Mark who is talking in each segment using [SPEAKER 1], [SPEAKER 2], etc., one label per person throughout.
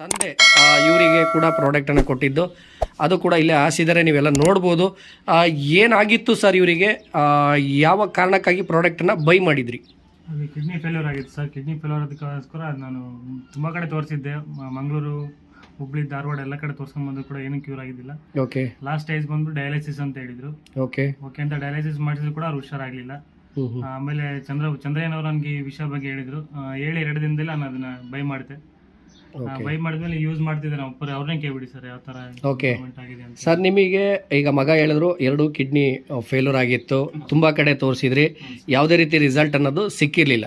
[SPEAKER 1] ತಂದೆ ಇವರಿಗೆ ಕೂಡ ಪ್ರಾಡಕ್ಟನ್ನು ಕೊಟ್ಟಿದ್ದು. ಅದು ಕೂಡ ಇಲ್ಲೇ ಹಾಸಿದರೆ ನೀವೆಲ್ಲ ನೋಡ್ಬೋದು. ಏನಾಗಿತ್ತು ಸರ್ ಇವರಿಗೆ? ಯಾವ ಕಾರಣಕ್ಕಾಗಿ ಪ್ರಾಡಕ್ಟನ್ನು ಬೈ ಮಾಡಿದ್ರಿ?
[SPEAKER 2] ಕಿಡ್ನಿ ಫೇಲ್ಯೂರ್ ಆಗಿತ್ತು ಸರ್ ಕಿಡ್ನಿ ಫೇಲ್ಯೂರ್ ಅದಕ್ಕೋಸ್ಕರ ನಾನು ತುಂಬ ಕಡೆ ತೋರಿಸಿದ್ದೆ. ಮಂಗಳೂರು ಹುಬ್ಳಿ ಧಾರವಾಡ ಎಲ್ಲ ಕಡೆ ತೋರಿಸ್ಕೊಂಡ್ಬಂದು ಕೂಡ ಏನೂ ಕ್ಯೂರ್ ಆಗಿದ್ದಿಲ್ಲ.
[SPEAKER 1] ಓಕೆ
[SPEAKER 2] ಲಾಸ್ಟ್ ಸ್ಟೇಜ್ ಬಂದು ಡಯಾಲಿಸಿಸ್ ಅಂತ ಹೇಳಿದ್ರು.
[SPEAKER 1] ಓಕೆ
[SPEAKER 2] ಓಕೆ ಅಂತ ಡಯಾಲಿಸಿಸ್ ಮಾಡಿಸಿದ್ರು ಕೂಡ ಅವ್ರು ಹುಷಾರಾಗಲಿಲ್ಲ.
[SPEAKER 1] ಹ್ಞೂ
[SPEAKER 2] ಆಮೇಲೆ ಚಂದ್ರ ಚಂದ್ರಯ್ಯನ್ ಅವರು ನನಗೆ ಈ ವಿಷಯ ಬಗ್ಗೆ ಹೇಳಿದ್ರು. ಆ, ಹೇಳಿ ಎರಡು ದಿನದಲ್ಲಿ ನಾನು ಅದನ್ನ ಬೈ ಮಾಡಿದೆ ಬೈ ಮಾಡಿದ್ಮೇಲೆ ಯೂಸ್ ಮಾಡ್ತಿದ್ದೆ ನಾವು ಒಬ್ಬರು ಅವ್ರನ್ನೇ ಕೇಳ್ಬಿಡಿ ಸರ್ ಯಾವ ತರ
[SPEAKER 1] ಓಕೆ
[SPEAKER 2] movement ಆಗಿದೆ ಅಂತ.
[SPEAKER 1] ಸರ್ ನಿಮಗೆ ಈಗ ಮಗ ಹೇಳಿದ್ರು ಎರಡು ಕಿಡ್ನಿ ಫೇಲ್ಯೂರ್ ಆಗಿತ್ತು. ತುಂಬಾ ಕಡೆ ತೋರಿಸಿದ್ರಿ. ಯಾವುದೇ ರೀತಿ ರಿಸಲ್ಟ್ ಅನ್ನೋದು ಸಿಕ್ಕಿರಲಿಲ್ಲ.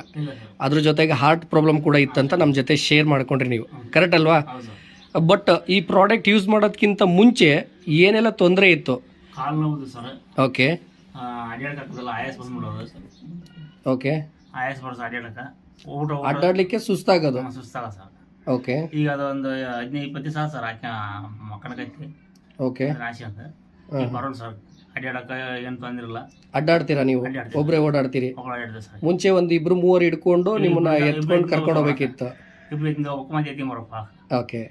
[SPEAKER 1] ಅದ್ರ ಜೊತೆಗೆ ಹಾರ್ಟ್ ಪ್ರಾಬ್ಲಮ್ ಕೂಡ ಇತ್ತಂತ ನಮ್ಮ ಜೊತೆ ಶೇರ್ ಮಾಡ್ಕೊಂಡ್ರಿ ನೀವು. ಕರೆಕ್ಟ್ ಅಲ್ವಾ? ಬಟ್ ಈ ಪ್ರಾಡಕ್ಟ್ ಯೂಸ್ ಮಾಡೋದಕ್ಕಿಂತ ಮುಂಚೆ ಏನೆಲ್ಲ ತೊಂದರೆ ಇತ್ತು?
[SPEAKER 3] ಕಾಲು ನೋವು ಸರ್.
[SPEAKER 1] ಓಕೆ.
[SPEAKER 3] ಅಡ್ಯಾಡಕ್ ಆಗ್ತದಲ್ಲ ಆಯಾಸ ಬಂದ್ಬಿಡೋದು
[SPEAKER 1] ಓಕೆ.
[SPEAKER 3] ಆಯಾಸ ಬರೋದು ಅಡ್ಯಾಡಕ ಊಟ
[SPEAKER 1] ಅಡ್ಡಾಡ್ಲಿಕ್ಕೆ ಸುಸ್ತಾಗೋದು?
[SPEAKER 3] ಸುಸ್ತಾಗ ಸರ್.
[SPEAKER 1] ಓಕೆ.
[SPEAKER 3] ಈಗ ಅದೊಂದು ಹದಿನೈದು ಇಪ್ಪತ್ತು ಸಾವಿರ ಸರ್ ಹಾಕಿ ಮಕ್ಕಳಕೈತಿ
[SPEAKER 1] ಓಕೆ.
[SPEAKER 3] ರಾಶಿ ಅಂತ. ಬರೋಣ ಸರ್. ಅಡ್ಯಾಡಕ ಏನು ತೊಂದಿರಲ್ಲ
[SPEAKER 1] ಅಡ್ಡಾಡ್ತೀರಾ ನೀವು?
[SPEAKER 3] ಒಬ್ಬರೇ
[SPEAKER 1] ಒಬ್ರೇ ಓಡಾಡ್ತೀರಿ?
[SPEAKER 3] ಮಕ್ಕಳು ಸರ್.
[SPEAKER 1] ಮುಂಚೆ ಒಂದು ಇಬ್ರು ಮೂವರು ಹಿಡ್ಕೊಂಡು ನಿಮ್ಮನ್ನ ಎತ್ಕೊಂಡು ಕರ್ಕೊಂಡು ಹೋಗ್ಬೇಕಿತ್ತು.
[SPEAKER 3] ಇಬ್ರು ಹಿಂಗೆ ಒಕ್ಕ ಮಂದಿ ಎತ್ತಿ ಬರಪ್ಪ.
[SPEAKER 1] ಓಕೆ.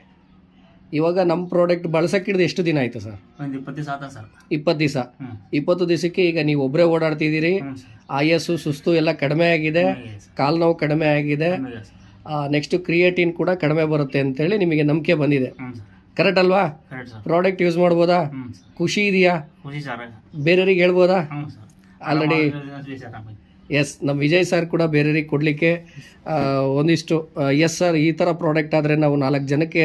[SPEAKER 1] ಇವಾಗ ನಮ್ಮ ಪ್ರಾಡಕ್ಟ್ ಬಳಸಕ್ಕಿಡ್ದು ಎಷ್ಟು ದಿನ ಆಯ್ತು ಸರ್?
[SPEAKER 3] ಒಂದು ಇಪ್ಪತ್ತು ದಿವಸ ಆತ ಸರ್.
[SPEAKER 1] ಇಪ್ಪತ್ತು ದಿವಸ.
[SPEAKER 3] ಹ್ಞೂ
[SPEAKER 1] ಇಪ್ಪತ್ತು ದಿವಸಕ್ಕೆ ಈಗ ನೀವು ಒಬ್ಬರೇ ಓಡಾಡ್ತಿದ್ದೀರಿ.
[SPEAKER 3] ಹ್ಞೂ ಸರ್.
[SPEAKER 1] ಆಯಸ್ಸು ಸುಸ್ತು ಎಲ್ಲ ಕಡಿಮೆ ಆಗಿದೆ.
[SPEAKER 3] ಕಾಲುನೋವು ಸರ್.
[SPEAKER 1] ಕಾಲು ನೋವು ಕಡಿಮೆ ಆಗಿದೆ.
[SPEAKER 3] ಸರ್.
[SPEAKER 1] ನೆಕ್ಸ್ಟ್ ಕ್ರಿಯೇಟಿನ್ ಕೂಡ ಕಡಿಮೆ ಬರುತ್ತೆ ಅಂತೇಳಿ ನಿಮಗೆ ನಂಬಿಕೆ ಬಂದಿದೆ.
[SPEAKER 3] ಹ್ಞೂ ಸರ್.
[SPEAKER 1] ಕರೆಕ್ಟ್ ಅಲ್ವಾ?
[SPEAKER 3] Correct sir.
[SPEAKER 1] ಪ್ರಾಡಕ್ಟ್ ಯೂಸ್ ಮಾಡ್ಬೋದಾ?
[SPEAKER 3] ಹ್ಞೂ ಸರ್.
[SPEAKER 1] ಖುಷಿ ಇದೆಯಾ?
[SPEAKER 3] ಖುಷಿ ಸರ್.
[SPEAKER 1] ಬೇರೆಯವ್ರಿಗೆ ಹೇಳ್ಬೋದಾ?
[SPEAKER 3] Already sir.
[SPEAKER 1] Already-
[SPEAKER 3] ಸರ್ ನಮಗೆ.
[SPEAKER 1] ಎಸ್ ನಮ್ಮ ವಿಜಯ್ ಸರ್ ಕೂಡ ಬೇರೆಯವ್ರಿಗೆ ಕೊಡಲಿಕ್ಕೆ ಒಂದಿಷ್ಟು ಎಸ್ ಸರ್ ಈ ಥರ ಪ್ರಾಡಕ್ಟ್ ಆದರೆ ನಾವು ನಾಲ್ಕು ಜನಕ್ಕೆ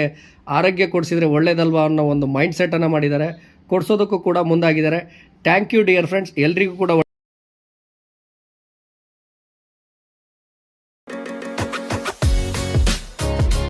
[SPEAKER 1] ಆರೋಗ್ಯ ಕೊಡಿಸಿದರೆ ಒಳ್ಳೇದಲ್ವಾ ಅನ್ನೋ ಒಂದು ಮೈಂಡ್ ಸೆಟ್ಟನ್ನು ಮಾಡಿದ್ದಾರೆ. ಕೊಡಿಸೋದಕ್ಕೂ ಕೂಡ ಮುಂದಾಗಿದ್ದಾರೆ. ಥ್ಯಾಂಕ್ ಯು ಡಿಯರ್ ಫ್ರೆಂಡ್ಸ್ ಎಲ್ರಿಗೂ ಕೂಡ